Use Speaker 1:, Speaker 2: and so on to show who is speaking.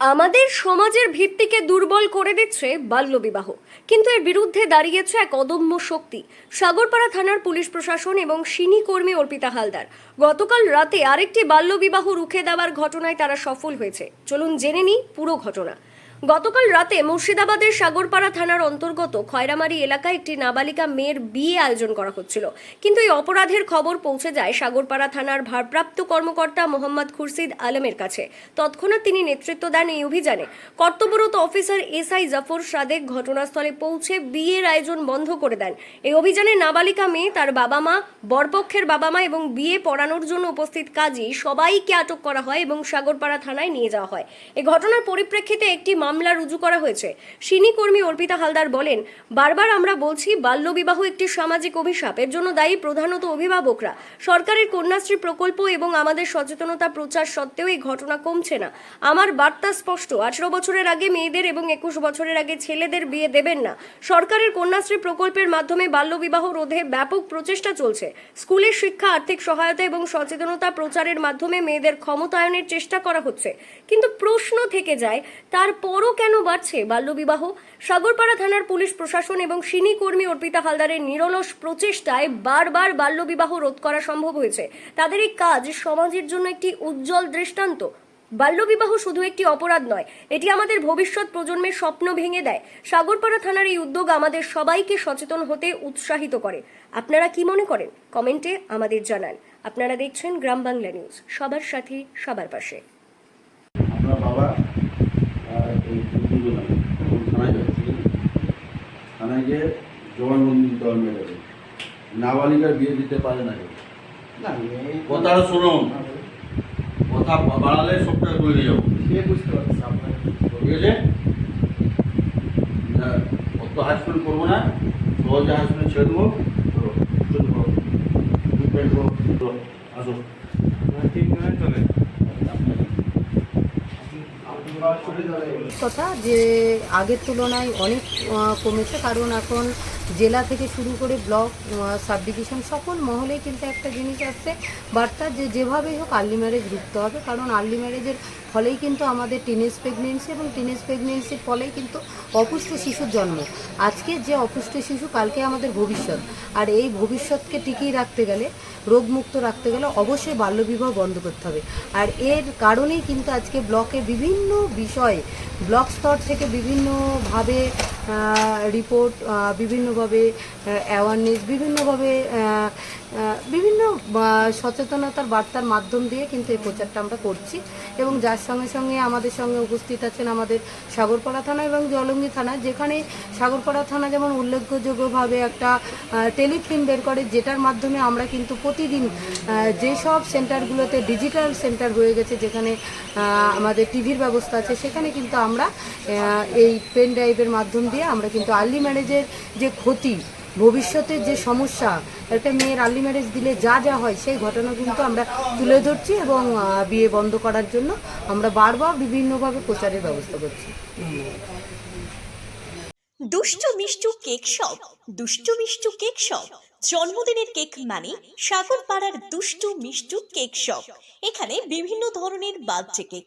Speaker 1: আমাদের সমাজের ভিত্তিকে দুর্বল করে দিচ্ছে বাল্যবিবাহ। কিন্তু এর বিরুদ্ধে দাঁড়িয়েছে এক অদম্য শক্তি। সাগরপাড়া থানার পুলিশ প্রশাসন এবং সিনি কর্মী অর্পিতা হালদার। গতকাল রাতে আরেকটি বাল্যবিবাহ রুখে দেওয়ার ঘটনায় তারা সফল হয়েছে। চলুন জেনে নিই পুরো ঘটনা। গতকাল রাতে মুর্শিদাবাদের সাগরপাড়া থানার অন্তর্গত খয়রামারি এলাকায় একটি নাবালিকা মেয়ের বিয়ে আয়োজন করা হচ্ছিল। কিন্তু এই অপরাধের খবর পৌঁছে যায় সাগরপাড়া থানার ভারপ্রাপ্ত কর্মকর্তা মোহাম্মদ খুরশিদ আলমের কাছে। তৎক্ষণাৎ তিনি নেতৃত্ব দেন এই অভিযানে। কর্তব্যরত অফিসার এসআই জাফর সাদেক ঘটনাস্থলে পৌঁছে বিয়ের আয়োজন বন্ধ করে দেন। এই অভিযানে নাবালিকা মেয়ে, তার বাবা মা, বরপক্ষের বাবা মা এবং বিয়ে পড়ানোর জন্য উপস্থিত কাজী সবাইকে আটক করা হয় এবং সাগরপাড়া থানায় নিয়ে যাওয়া হয়। এই ঘটনার পরিপ্রেক্ষিতে একটি মামলা রুজু করা হয়েছে। সিনি কর্মী অর্পিতা হালদার বলেন, বারবার আমরা বলছি বাল্যবিবাহ একটি সামাজিক অভিশাপ। এর জন্য দায়ী প্রধানত অভিভাবকরা। সরকারের কন্যাশ্রী প্রকল্প এবং আমাদের সচেতনতা প্রচার সত্ত্বেও এই ঘটনা কমছে না। আমার বার্তা স্পষ্ট, আঠারো বছরের আগে মেয়েদের এবং একুশ বছরের আগে ছেলেদের বিয়ে দেবেন না। সরকারের কন্যাশ্রী প্রকল্পের মাধ্যমে বাল্যবিবাহ রোধে ব্যাপক প্রচেষ্টা চলছে। স্কুলের শিক্ষা, আর্থিক সহায়তা এবং সচেতনতা প্রচারের মাধ্যমে মেয়েদের ক্ষমতায়নের চেষ্টা করা হচ্ছে। কিন্তু প্রশ্ন থেকে যায় তারপরও কেন বাড়ছে? বাল্যবিবাহ, সাগরপাড়া থানার পুলিশ প্রশাসন এবং সিনি কর্মী অর্পিতা হালদারের নিরলস প্রচেষ্টায় বারবার বাল্যবিবাহ রোধ করা সম্ভব হয়েছে। তাদের এই কাজ সমাজের জন্য একটি উজ্জ্বল দৃষ্টান্ত। বাল্যবিবাহ শুধু একটি অপরাধ নয়, এটি আমাদের ভবিষ্যৎ প্রজন্মের স্বপ্ন ভেঙে দেয়। সাগরপাড়া থানার এই উদ্যোগ আমাদের সবাইকে সচেতন হতে উৎসাহিত করে। আপনারা কি মনে করেন? কমেন্টে আমাদের জানান। আপনারা দেখছেন গ্রাম বাংলা নিউজ। সবার সাথে, সবার পাশে
Speaker 2: আপনার বাবা আর এই দুজন থানায় যাচ্ছে থানায় গিয়ে জবানবন্দি দিতে হবে মেয়েটাকে নাবালিকার বিয়ে দিতে পারে না কথাটা শুনুন। কথা বাড়ালে সবটা তৈরি যাব।
Speaker 3: সে বুঝতে পারছে আপনার
Speaker 2: ঠিক আছে? অত হাই স্কুল করব না। সহজে হাই স্কুলে ছেড়ে দেবো। করো করো আসো।
Speaker 3: ঠিক নয় চলে।
Speaker 4: কথা যে আগের তুলনায় অনেক কমেছে কারণ এখন জেলা থেকে শুরু করে ব্লক সাব ডিভিশন সকল মহলেই কিন্তু একটা জিনিস আসছে বার্তা যে যেভাবেই হোক আর্লি ম্যারেজ রুখতে হবে, কারণ আর্লি ম্যারেজের ফলেই কিন্তু আমাদের টিনেজ প্রেগনেন্সি এবং টিনেজ প্রেগনেন্সির ফলেই কিন্তু অপুষ্ট শিশুর জন্ম। আজকে যে অপুষ্ট শিশু, কালকে আমাদের ভবিষ্যৎ। আর এই ভবিষ্যৎকে টিকিয়ে রাখতে গেলে, রোগমুক্ত রাখতে গেলে অবশ্যই বাল্যবিবাহ বন্ধ করতে হবে। আর এর কারণেই কিন্তু আজকে ব্লকে বিভিন্ন বিষয়ে, ব্লক স্তর থেকে বিভিন্নভাবে রিপোর্ট বিভিন্নভাবে অ্যাওয়ারনেস বিভিন্নভাবে বিভিন্ন সচেতনতার বার্তার মাধ্যম দিয়ে কিন্তু এই প্রচারটা আমরা করছি এবং যার সঙ্গে সঙ্গে আমাদের সঙ্গে উপস্থিত আছেন আমাদের সাগরপাড়া থানা এবং জলঙ্গি থানা, যেখানে সাগরপাড়া থানা যেমন উল্লেখযোগ্যভাবে একটা টেলিফিল্ম বের করে, যেটার মাধ্যমে আমরা কিন্তু প্রতিদিন যেসব সেন্টারগুলোতে ডিজিটাল সেন্টার হয়ে গেছে, যেখানে আমাদের টিভির ব্যবস্থা আছে, সেখানে কিন্তু আমরা এই পেন ড্রাইভের মাধ্যম দিয়ে আমরা কিন্তু আর্লি ম্যারেজের যে ক্ষতি ভবিষ্যতের যে সমস্যা, একটা মেয়ের আর্লি ম্যারেজ দিলে যা যা হয়, সেই ঘটনা কিন্তু আমরা তুলে ধরছি এবং বিয়ে বন্ধ করার জন্য আমরা বারবার বিভিন্নভাবে প্রচারের ব্যবস্থা করছি।
Speaker 5: দুষ্টু Mishtu cake shop, Dushtu Mishtu cake shop. জন্মদিনের কেক মানে সাগর পাড়ার দুষ্টু মিষ্টু কেক শপ। এখানে বিভিন্ন ধরনের বার্থডে কেক।